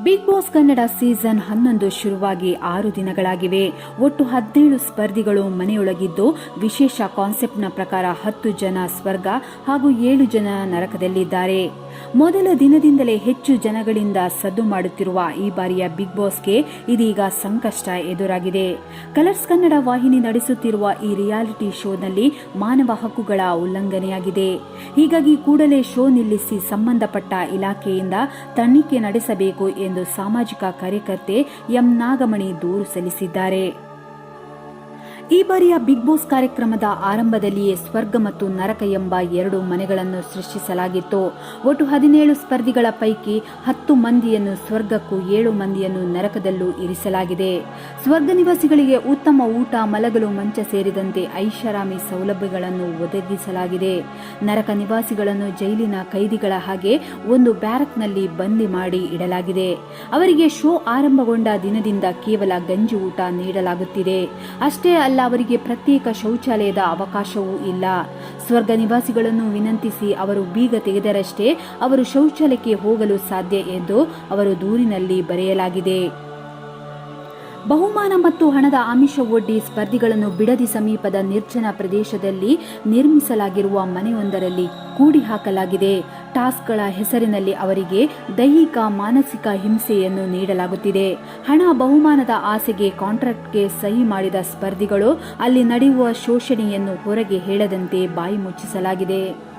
Big boss Kannada season ಹನ್ನೊಂದು ಶುರುವಾಗಿ ಆರು ದಿನಗಳಾಗಿವೆ. ಒಟ್ಟು ಹದಿನೇಳು ಸ್ಪರ್ಧಿಗಳು ಮನೆಯೊಳಗಿದ್ದು, ವಿಶೇಷ ಕಾನ್ಸೆಪ್ಟ್ನ ಪ್ರಕಾರ ಹತ್ತು ಜನ ಸ್ವರ್ಗ ಹಾಗೂ ಏಳು ಜನ ನರಕದಲ್ಲಿದ್ದಾರೆ. ಮೊದಲ ದಿನದಿಂದಲೇ ಹೆಚ್ಚು ಜನಗಳಿಂದ ಸದ್ದು ಮಾಡುತ್ತಿರುವ ಈ ಬಾರಿಯ ಬಿಗ್ ಬಾಸ್ಗೆ ಇದೀಗ ಸಂಕಷ್ಟ ಎದುರಾಗಿದೆ. ಕಲರ್ಸ್ ಕನ್ನಡ ವಾಹಿನಿ ನಡೆಸುತ್ತಿರುವ ಈ ರಿಯಾಲಿಟಿ ಶೋನಲ್ಲಿ ಮಾನವ ಹಕ್ಕುಗಳ ಉಲ್ಲಂಘನೆಯಾಗಿದೆ. ಹೀಗಾಗಿ ಕೂಡಲೇ ಶೋ ನಿಲ್ಲಿಸಿ ಸಂಬಂಧಪಟ್ಟ ಇಲಾಖೆಯಿಂದ ತನಿಖೆ ನಡೆಸಬೇಕು ಎಂದು ಸಾಮಾಜಿಕ ಕಾರ್ಯಕರ್ತೆ ಎಂ ನಾಗಮಣಿ ದೂರು ಸಲ್ಲಿಸಿದ್ದಾರೆ. ಈ ಬಾರಿಯ ಬಿಗ್ ಬಾಸ್ ಕಾರ್ಯಕ್ರಮದ ಆರಂಭದಲ್ಲಿಯೇ ಸ್ವರ್ಗ ಮತ್ತು ನರಕ ಎಂಬ ಎರಡು ಮನೆಗಳನ್ನು ಸೃಷ್ಟಿಸಲಾಗಿತ್ತು. ಒಟ್ಟು ಹದಿನೇಳು ಸ್ಪರ್ಧಿಗಳ ಪೈಕಿ ಹತ್ತು ಮಂದಿಯನ್ನು ಸ್ವರ್ಗಕ್ಕೂ ಏಳು ಮಂದಿಯನ್ನು ನರಕದಲ್ಲೂ ಇರಿಸಲಾಗಿದೆ. ಸ್ವರ್ಗ ನಿವಾಸಿಗಳಿಗೆ ಉತ್ತಮ ಊಟ, ಮಲಗಲು ಮಂಚ ಸೇರಿದಂತೆ ಐಷಾರಾಮಿ ಸೌಲಭ್ಯಗಳನ್ನು ಒದಗಿಸಲಾಗಿದೆ. ನರಕ ನಿವಾಸಿಗಳನ್ನು ಜೈಲಿನ ಕೈದಿಗಳ ಹಾಗೆ ಒಂದು ಬ್ಯಾರಕ್ನಲ್ಲಿ ಬಂದಿ ಮಾಡಿ ಇಡಲಾಗಿದೆ. ಅವರಿಗೆ ಶೋ ಆರಂಭಗೊಂಡ ದಿನದಿಂದ ಕೇವಲ ಗಂಜಿ ಊಟ ನೀಡಲಾಗುತ್ತಿದೆ. ಅಷ್ಟೇ ಅಲ್ಲ ಅವರಿಗೆ ಪ್ರತ್ಯೇಕ ಶೌಚಾಲಯದ ಅವಕಾಶವೂ ಇಲ್ಲ. ಸ್ವರ್ಗ ನಿವಾಸಿಗಳನ್ನು ವಿನಂತಿಸಿ ಅವರು ಬೀಗ ತೆಗೆದರಷ್ಟೇ ಅವರು ಶೌಚಾಲಯಕ್ಕೆ ಹೋಗಲು ಸಾಧ್ಯ ಎಂದು ಅವರು ದೂರಿನಲ್ಲಿ ಬರೆಯಲಾಗಿದೆ. ಬಹುಮಾನ ಮತ್ತು ಹಣದ ಆಮಿಷ ಒಡ್ಡಿ ಸ್ಪರ್ಧಿಗಳನ್ನು ಬಿಡದಿ ಸಮೀಪದ ನಿರ್ಜನ ಪ್ರದೇಶದಲ್ಲಿ ನಿರ್ಮಿಸಲಾಗಿರುವ ಮನೆಯೊಂದರಲ್ಲಿ ಕೂಡಿ ಹಾಕಲಾಗಿದೆ. ಟಾಸ್ಕ್ಗಳ ಹೆಸರಿನಲ್ಲಿ ಅವರಿಗೆ ದೈಹಿಕ, ಮಾನಸಿಕ ಹಿಂಸೆಯನ್ನು ನೀಡಲಾಗುತ್ತಿದೆ. ಹಣ ಬಹುಮಾನದ ಆಸೆಗೆ ಕಾಂಟ್ರಾಕ್ಟ್ಗೆ ಸಹಿ ಮಾಡಿದ ಸ್ಪರ್ಧಿಗಳು ಅಲ್ಲಿ ನಡೆಯುವ ಶೋಷಣೆಯನ್ನು ಹೊರಗೆ ಹೇಳದಂತೆ ಬಾಯಿ ಮುಚ್ಚಿಸಲಾಗಿದೆ.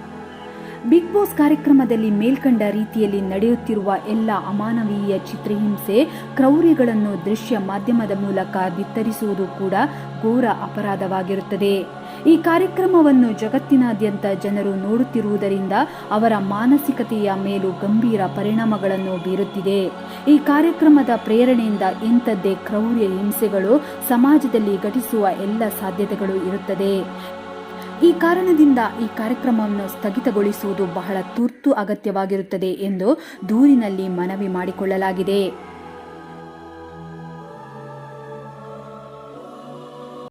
ಬಿಗ್ ಬಾಸ್ ಕಾರ್ಯಕ್ರಮದಲ್ಲಿ ಮೇಲ್ಕಂಡ ರೀತಿಯಲ್ಲಿ ನಡೆಯುತ್ತಿರುವ ಎಲ್ಲ ಅಮಾನವೀಯ ಚಿತ್ರಹಿಂಸೆ, ಕ್ರೌರ್ಯಗಳನ್ನು ದೃಶ್ಯ ಮಾಧ್ಯಮದ ಮೂಲಕ ಬಿತ್ತರಿಸುವುದು ಕೂಡ ಘೋರ ಅಪರಾಧವಾಗಿರುತ್ತದೆ. ಈ ಕಾರ್ಯಕ್ರಮವನ್ನು ಜಗತ್ತಿನಾದ್ಯಂತ ಜನರು ನೋಡುತ್ತಿರುವುದರಿಂದ ಅವರ ಮಾನಸಿಕತೆಯ ಮೇಲೂ ಗಂಭೀರ ಪರಿಣಾಮಗಳನ್ನು ಬೀರುತ್ತಿದೆ. ಈ ಕಾರ್ಯಕ್ರಮದ ಪ್ರೇರಣೆಯಿಂದ ಇಂಥದ್ದೇ ಕ್ರೌರ್ಯ ಹಿಂಸೆಗಳು ಸಮಾಜದಲ್ಲಿ ಘಟಿಸುವ ಎಲ್ಲ ಸಾಧ್ಯತೆಗಳು ಇರುತ್ತದೆ. ಈ ಕಾರಣದಿಂದ ಈ ಕಾರ್ಯಕ್ರಮವನ್ನು ಸ್ಥಗಿತಗೊಳಿಸುವುದು ಬಹಳ ತುರ್ತು ಅಗತ್ಯವಾಗಿರುತ್ತದೆ ಎಂದು ದೂರಿನಲ್ಲಿ ಮನವಿ ಮಾಡಿಕೊಳ್ಳಲಾಗಿದೆ.